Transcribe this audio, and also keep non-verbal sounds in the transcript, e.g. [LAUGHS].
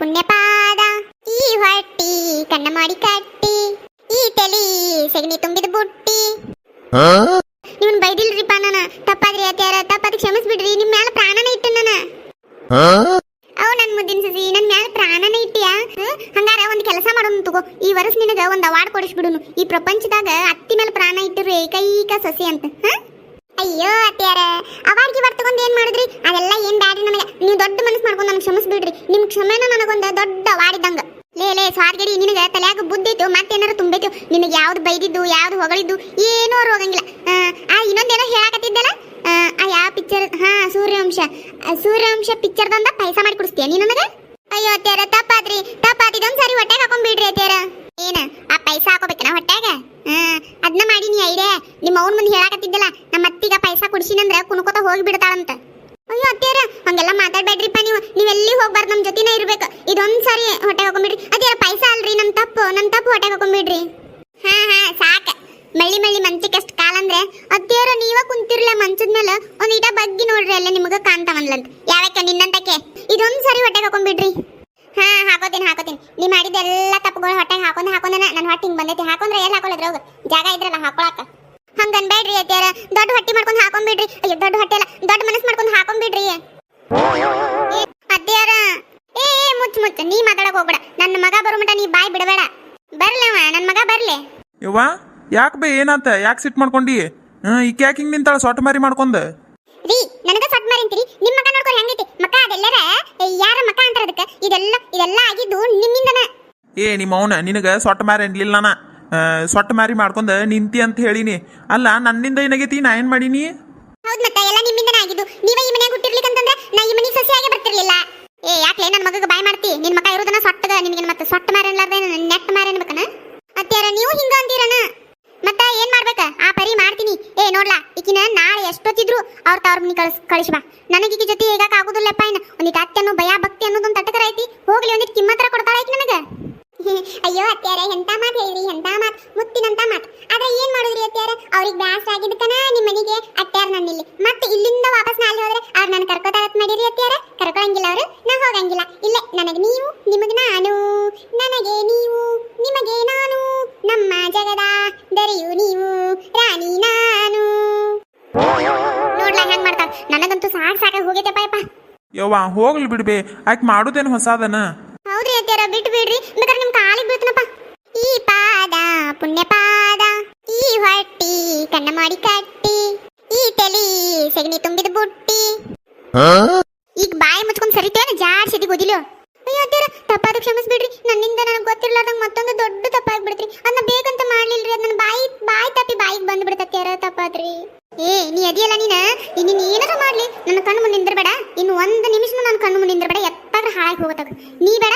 ಪುಣ್ಯಪಾದ. ಈ ಹೊಟ್ಟಿ ಕಣ್ಣ ಮಾಡಿ ಕಟ್ಟಿ. ಈ ತಲಿ ಸೆಗಣಿ ತುಂಬಿದ ಬುಟ್ಟಿ. ನಿಮ್ಮನ್ ಬೈದಿಲ್ರಿಪ್ಪ ನಾನು. ತಪ್ಪಾದ್ರಿ ಅತ್ಯಾರ ತಪ್ಪಾದ ಕ್ಷಮಿಸ್ಬಿಡ್ರಿ. ನಿಮ್ ಮ್ಯಾಲ ಪ್ರಾಣನ ಇಟ್ಟು ನಾನು. ಅವ್ ನನ್ ಮುದ್ದಿನ ಸಸಿ ನನ್ ಮ್ಯಾಲ ಪ್ರಾಣನ ಇಟ್ಟಿಯಾ? ಹಂಗಾರ ಒಂದ್ ಕೆಲಸ ಮಾಡೋಣ ತಗೋ. ಈ ವರ್ಷ ನಿನಗ ಒಂದ್ ಅವಾರ್ಡ್ ಕೊಡಿಸ್ಬಿಡುನು. ಈ ಪ್ರಪಂಚದಾಗ ಅತ್ತಿ ಮೇಲೆ ಪ್ರಾಣ ಇಟ್ಟಿರು ಏಕೈಕ ಸಸಿ ಅಂತ. ಅಯ್ಯೋ ಅತ್ಯಾರ ತಗೊಂಡ್ ಏನ್ ಮಾಡಿದ್ರಿ? ಅದೆಲ್ಲ ಏನ್ ಬ್ಯಾಡ್ರಿ ನನಗೆ. ನೀವು ದೊಡ್ಡ ಮನಸ್ಸು ಮಾಡ್ಕೊಂಡು ನನಗೆ ಕ್ಷಮಿಸ್ಬಿಡ್ರಿ. ನಿಮ್ ಕ್ಷಮೆನ ನನಗೊಂದು ದೊಡ್ಡ ವಾಡಿದಂಗ ಲೇ ಲೇ ಸ್ವಾರ್ಗಡಿ ನಿನಗೆ ತಲ್ಯಾಗ ಬುದ್ಧಿತ್ತು ಮತ್ತೇನಾರ ತುಂಬೈತು ನಿನಗೆ ಯಾವ್ದು ಬೈದಿದ್ದು ಯಾವ್ದು ಹೊಗಳಿದ್ದು ಏನೂ ಅವ್ರು ಹೋಗಂಗಿಲ್ಲ. ಆ, ಇನ್ನೊಂದೇನೋ ಹೇಳಕತ್ತಿದ್ದಲ್ಲ? ಆ, ಯಾವ ಪಿಕ್ಚರ್ ಹಾ ಸೂರ್ಯವಂಶ. ಸೂರ್ಯವಂಶ ಪಿಕ್ಚರ್ದಂದ ಪೈಸಾ ಮಾಡಿ ಕುಡಿಸ್ತೀಯ ನೀ ನನಗೆ? ಅಯ್ಯೋ ತೇರ ತಪ್ಪಾದ್ರಿ. ತಪ್ಪಾದ್ ಸರಿ ಸಾರಿ ಹೊಟ್ಟೆಗೆ ಹಾಕೊಂಡ್ಬಿಡ್ರಿ ತೇರ ಏನ ಆ ಪೈಸಾ ಹಾಕೋಬೇಕನ ಹೊಟ್ಟೆಗೆ ಹಾ ಅದನ್ನ ಮಾಡಿ ನೀ ಐಡಿಯಾ. ನಿಮ್ಮ ಅವ್ನ ಮುಂದೆ ಹೇಳಕತ್ತಿದ್ದಲ್ಲ ನಮ್ಮ ಅತ್ತಿಗ ಪೈಸಾ ಕುಡ್ಸಿನಂದ್ರ ಕುಣ್ಕೋತ ಹೋಗಿ ಬಿಡ್ತಾಳಂತ. ಅಯ್ಯೋ ಅತ್ಯಾರ ಹಂಗೆಲ್ಲ ಮಾತಾಡ್ಬೇಡ್ರಿಪ್ಪ ನೀವು. ನೀವೆಲ್ಲಿ ಹೋಗ್ಬಾರ್ದು ನಮ್ಮ ಜೊತೆನೇ ಇರ್ಬೇಕು. ಇದೊಂದ್ ಸಾರಿ ಹೊಟ್ಟೆ ಹಾಕೊಂಡ್ಬಿಡ್ರಿ ಅದೇ ಪೈಸಾ ಅಲ್ರಿ ನಮ್ಮ ತಪ್ಪು ನಮ್ಮ ತಪ್ಪು ಹೊಟ್ಟೆ ಹಾಕೊಂಡ್ಬಿಡ್ರಿ ಹಾ ಹಾ, ಸಾಕ. ಮಳ್ಳಿ ಮಳ್ಳಿ ಮಂಚಕ್ಕಷ್ಟು ಕಾಲ ಅಂದ್ರೆ ಅತ್ತಿಯರ ನೀವ ಕುಂತಿರ್ಲ ಮಂಚದ ಮೇಲೆ ಒಂದು ಇಟ ಬಗ್ಗಿ ನೋಡ್ರಿ, ಅಲ್ಲ ನಿಮಗೆ ಕಾಣ್ತಾವನ್ಲಂತ. ಯಾವಕ್ಕೆ, ನಿನ್ನಂತಕ್ಕೆ? ಇದೊಂದ್ ಸಾರಿ ಹೊಟ್ಟೆ ಹಾಕೊಂಡ್ಬಿಡ್ರಿ ಹಾ, ಹಾಕೋತೀನಿ ಹಾಕೋತೀನಿ. ನೀ ಎಲ್ಲ ತಪ್ಪುಗಳು ಹೊಟ್ಟೆಗೆ ಹಾಕೊಂಡ್ ಹಾಕೊಂಡನ. ನನ್ನ ಹೊಟ್ಟೆ ಹಿಂಗೆ ಬಂದೈತಿ. ಹಾಕೊಂಡ್ರೆ ಎಲ್ಲಿ ಹಾಕೊಳ್ಳೋದ್ರ ಹೋಗ. ಜಾಗ ಇದ್ರಲ್ಲ ಹಾಕೊಳಕ ಹಂಗ ಅನ್ಬೇಡ್ರಿ ಅತ್ಯಾರ ದೊಡ್ಡ ಹೊಟ್ಟಿ ಮಾಡ್ಕೊಂಡ್ ಹಾಕೊಂಡ್ಬಿಡ್ರಿ ಅಯ್ಯೋ ದೊಡ್ಡ ಹೊಟ್ಟೆ ಅಲ್ಲ ದೊಡ್ಡ ಮನಸ್ ಮಾಡ್ಕೊಂಡ್ ಹಾಕೊಂಡ್ಬಿಡ್ರಿ ಅತ್ಯಾರ ಏ ಮುಚ್ಚ ಮುಚ್ಚ್. ನೀ ಮಾತಾಡಕ್ ಹೋಗ್ಬೇಡ. ನನ್ನ ಮಗ ಬರೋ ಮಟ ನೀ ಬಾಯ್ ಬಿಡಬೇಡ. ಬರ್ಲವ ನನ್ನ ಮಗ ಬರ್ಲಿ. ಯವ್ವ ಯಾಕೆ ಬೇ ಏನಂತ? ಯಾಕೆ ಸಿಟ್ ಮಾಡ್ಕೊಂಡಿ? ಹ್ಞೂ ಈಕೆ ಯಾಕೆ ಹಿಂಗೆ ನಿಂತಾಳ? ಸೊಟ್ಟ ಮಾರಿ ಮಾಡ್ಕೊಂಡ್. ರೀ ನನಗ ಸಟ್ ಮಾರಿಂತೀರಿ ನಿಮ್ಮ ಮಗ ನೋಡ್ಕೊಂಡು ಹೆಂಗೈತಿ? ಮಕ ಅದೆಲ್ಲರ ಯಾರ ಮಕ ಅಂತಾರ ಅದಕ್ಕೆ? ಇದೆಲ್ಲ ಇದೆಲ್ಲ ಆಗಿದ್ದು ನಿಮ್ಮಿಂದನ. ಏ ನಿಮ್ಮ ಅವನ ನಿನಗೆ ಸೊಟ್ಟ ಮಾರಿ ಅನ್ಲಿಲ್ಲ ನಾ ಆ, ಸೊಟ್ಟ ಮಾರಿ ಮಾಡ್ಕೊಂಡ ನಿಂತಿ ಅಂತ ಹೇಳಿನಿ. ಅಲ್ಲ, ನನ್ನಿಂದ ಏನಾಗೈತಿ? ನಾ ಏನು ಮಾಡೀನಿ? ಹೌದು ಮತ್ತೆ, ಎಲ್ಲ ನಿಮ್ಮಿಂದನ ಆಗಿದ್ದು. ನೀವ ಈ ಮನೆಯಾಗ ಹುಟ್ಟಿರ್ಲಿಕ್ಕಂತಂದ್ರೆ ನಾ ಈ ಮನೆಗೆ ಸಸಿಯಾಗಿ ಬರ್ತಿರ್ಲಿಲ್ಲ. ಏ ಯಾಕೆ ನನ್ನ ಮಗಗೆ ಬಾಯ್ ಮಾಡ್ತಿ? ನಿನ್ನ ಮಕ ಇರೋದನ್ನ ಸೊಟ್ಟಗ ನಿನಗೆ ಮತ್ತೆ ಸೊಟ್ಟ ಮಾರಿ ನನ್ನ ನೆಟ್ ಮಾರಿ ಅನ್ಬೇಕನ? ಅತ್ಯಾರ ನೀವು ಹಿಂಗ ಅಂತೀರನ? ಮತ್ತ ಏನ್ ಮಾಡ್ಬೇಕ? ಆ ಪರಿ ಮಾಡ್ತೀನಿ. ಏ, ನೋಡ್ಲಾ, ಈಕಿನ ನಾಳೆ ಎಷ್ಟೊತ್ತಿದ್ರು ಅವ್ರ ತವ್ರ ಮನಿ ಕಳಿಸ್ ಬಾ. ನನಗೆ ಈಕಿ ಜೊತೆ ಹೇಗಾಕ ಆಗುದಿಲ್ಲಪ್ಪ ಇನ್ನ. ಒಂದಿಟ್ಟು ಅನ್ನೋ ಭಯ ಭಕ್ತಿ ಅನ್ನೋದೊಂದು ತಟಕರ ಐತಿ. ಹೋಗ್ಲಿ ಒಂದಿಟ್ಟು ಕಿಮ್ಮತ್ರ ಕೊಡ್ತಾಳ ಐತಿ ನನಗ. [LAUGHS] ಅಯ್ಯೋ ಅತ್ಯಾರ ಎಂತ ಮಾತು ಹೇಳ್ರಿ ಎಂತ ಮಾತು? ಮುತ್ತಿನಂತ ಮಾತು. ಆದ್ರೆ ಏನ್ ಮಾಡುದ್ರಿ ಅತ್ಯಾರ ಅವ್ರಿಗೆ ಬ್ಯಾಸ್ ಆಗಿದ್ದಕ್ಕನ ನಿಮ್ಮ ಮನೆಗೆ? ಅತ್ಯಾರ ನನ್ನ ಇಲ್ಲಿ ಮತ್ತೆ ಇಲ್ಲಿಂದ ವಾಪಸ್ ನಾಲ್ ಹೋದ್ರೆ ಅವ್ರು ನನ್ನ ಕರ್ಕೋತಾರತ್ ಮಾಡಿರಿ ಅತ್ಯಾರ ಕರ್ಕೊಳಂಗಿಲ್ಲ ಅವರು ನಾ ಹೋಗಂಗಿಲ್ಲ. ಇಲ್ಲ ನನಗೆ ನೀವು ನಿಮಗೆ ನಾನು. ನನಗೆ ನೀವು ನಿಮಗೆ ನಾನು. ನಮ್ಮ ಜಗದ ದರಿಯು ನೀವು ರಾಣಿ ನಾನು. ನೋಡ್ಲಾ ಹೆಂಗ್ ಮಾಡ್ತಾಳ? ನನಗಂತೂ ಸಾಕ್ ಸಾಕ ಹೋಗೈತೆಪ್ಪ ಯಪ್ಪ ಯವ್ವ ಹೋಗ್ಲಿ ಬಿಡ್ಬೇ. ಆಕೆ ಮಾಡೋದೇನು ಹೊಸಾದನ? ಹೌದ್ರಿ ಅತ್ಯಾರ ಬಿಟ್ಟು ಬಿಡ್ರಿ ಕಣ್ಣ ಮಾಡಿ ಕಟ್ಟಿ. ಈ ತಲಿ ಸೆಗಣಿ ತುಂಬಿದ ಬುಟ್ಟಿ. ಈಗ ಬಾಯಿ ಮುಚ್ಕೊಂಡ್ ಸರಿತೇನ ಜಾರ್ ಸಿದಿ ಗೊದಿಲು ಅಯ್ಯೋ ಅತ್ಯಾರ ತಪ್ಪಾದ ಕ್ಷಮಿಸ್ಬಿಡ್ರಿ. ನನ್ನಿಂದ ನನಗೆ ಗೊತ್ತಿರ್ಲಾರ್ದಂಗ ಮತ್ತೊಂದು ದೊಡ್ಡ ತಪ್ಪಾಗ್ಬಿಡ್ತ್ರಿ. ಅದನ್ನ ಬೇಕಂತ ಮಾಡ್ಲಿಲ್ರಿ. ಅದ್ ನನ್ನ ಬಾಯಿ ಬಾಯಿ ತಪ್ಪಿ ಬಾಯಿಗೆ ಬಂದ್ಬಿಡ್ತತ್ಯಾರ ತಪ್ಪಾದ್ರಿ. ಏ ನೀ ಅದಿಯಲ್ಲ ನೀನ? ನೀನ್ ಏನಾರ ಮಾಡ್ಲಿ. ನನ್ನ ಕಣ್ಣು ಮುಂದೆ ನಿಂದಿರ್ಬೇಡ. ಇನ್ನು ಒಂದು ನಿಮಿಷನೂ ನನ್ನ ಕಣ್ಣು ಮುಂದೆ ನಿಂದಿರ್ಬೇಡ. ಎತ್ತಾಗ ಹಾಳಾಗಿ ಹೋಗತ್ತಾಗ ನೀ ಬೇಡ.